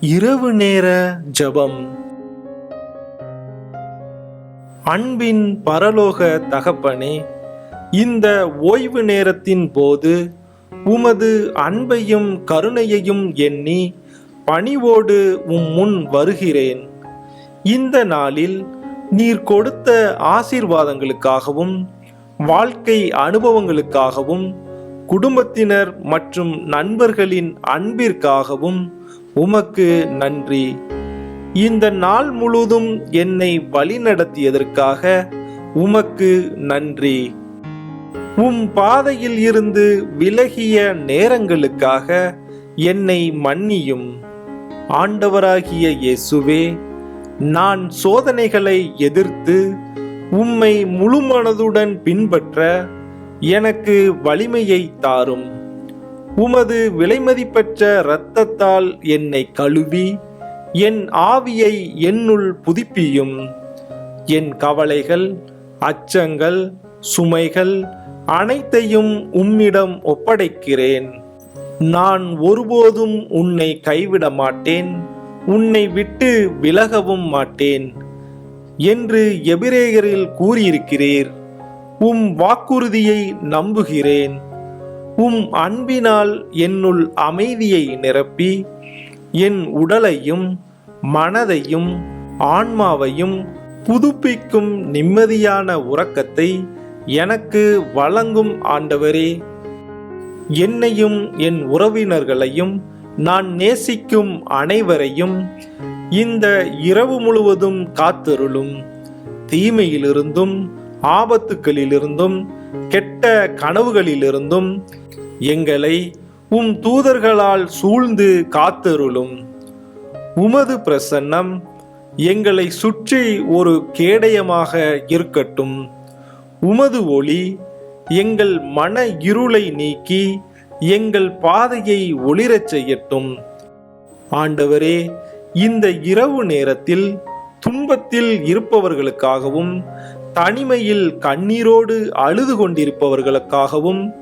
இரவு நேர ஜெபம். அன்பின் பரலோக தகப்பனே இந்த ஓய்வு நேரத்தின் போது உமது அன்பையும் கருணையையும் எண்ணி பணிவோடு உம் முன் வருகிறேன். இந்த நாளில் நீர் கொடுத்த ஆசீர்வாதங்களுக்காகவும் வாழ்க்கை அனுபவங்களுக்காகவும் குடும்பத்தினர் மற்றும் நண்பர்களின் அன்பிற்காகவும் உமக்கு நன்றி. இந்த நாள் முழுதும் என்னை வழிநடத்தியதற்காக உமக்கு நன்றி. உம் பாதையில் இருந்து விலகிய நேரங்களுக்காக என்னை மன்னியும். ஆண்டவராகிய இயேசுவே நான் சோதனைகளை எதிர்த்து உம்மை முழுமனதுடன் பின்பற்ற எனக்கு வலிமையை தாரும். உமது விலைமதிப்பற்ற இரத்தத்தால் என்னை கழுவி என் ஆவியை என்னுள் புதுப்பியும். என் கவலைகள் அச்சங்கள் சுமைகள் அனைத்தையும் உம்மிடம் ஒப்படைக்கிறேன். நான் ஒருபோதும் உன்னை கைவிட மாட்டேன் உன்னை விட்டு விலகவும் மாட்டேன் என்று எபிரேயரில் கூறியிருக்கிறீர். உம் வாக்குறுதியை நம்புகிறேன். உம் அன்பினால் என்னுள் அமைதியை நிரப்பி என் உடலையும் மனதையும் ஆன்மாவையும் புதுப்பிக்கும் நிம்மதியான உறக்கத்தை எனக்கு வழங்கும் ஆண்டவரே. என்னையும் என் உறவினர்களையும் நான் நேசிக்கும் அனைவரையும் இந்த இரவு முழுவதும் காத்தருளும். தீமையிலிருந்தும் ஆபத்துக்களிலிருந்தும் கெட்ட கனவுகளிலிருந்தும் எங்களை உம் தூதர்களால் சூழ்ந்து காத்தருளும். உமது பிரசன்னம் எங்களை சுற்றி ஒரு கேடயமாக இருக்கட்டும். உமது ஒளி எங்கள் மன இருளை நீக்கி எங்கள் பாதையை ஒளிரச் செய்யட்டும். ஆண்டவரே இந்த இரவு நேரத்தில் துன்பத்தில் இருப்பவர்களுக்காகவும் தனிமையில் கண்ணீரோடு அழுது கொண்டிருப்பவர்களுக்காகவும்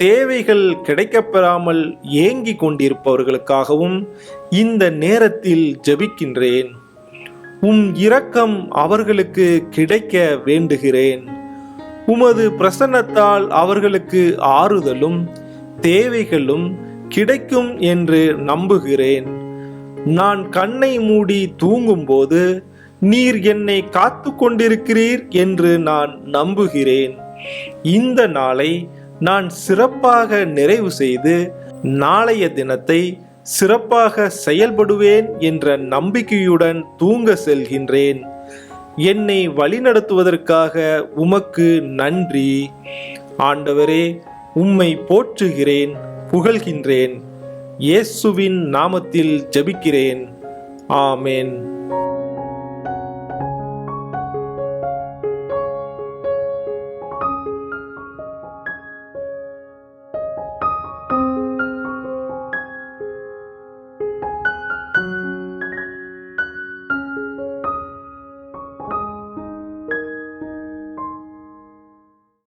தேவைகள் கிடைக்கப்பெறாமல் ஏங்கிக் கொண்டிருப்பவர்களுக்காகவும் இந்த நேரத்தில் ஜெபிக்கின்றேன். உம் இரக்கம் அவர்களுக்கு கிடைக்க வேண்டுகிறேன். உமது பிரசன்னத்தால் அவர்களுக்கு ஆறுதலும் தேவைகளும் கிடைக்கும் என்று நம்புகிறேன். நான் கண்ணை மூடி தூங்கும்போது நீர் என்னை காத்து கொண்டிருக்கிறீர் என்று நான் நம்புகிறேன். இந்த நாளை நான் சிறப்பாக நிறைவு செய்து நாளைய தினத்தை சிறப்பாக செயல்படுவேன் என்ற நம்பிக்கையுடன் தூங்க செல்கின்றேன். என்னை வழிநடத்துவதற்காக உமக்கு நன்றி. ஆண்டவரே உம்மை போற்றுகிறேன் புகழ்கின்றேன். இயேசுவின் நாமத்தில் ஜெபிக்கிறேன். ஆமேன்.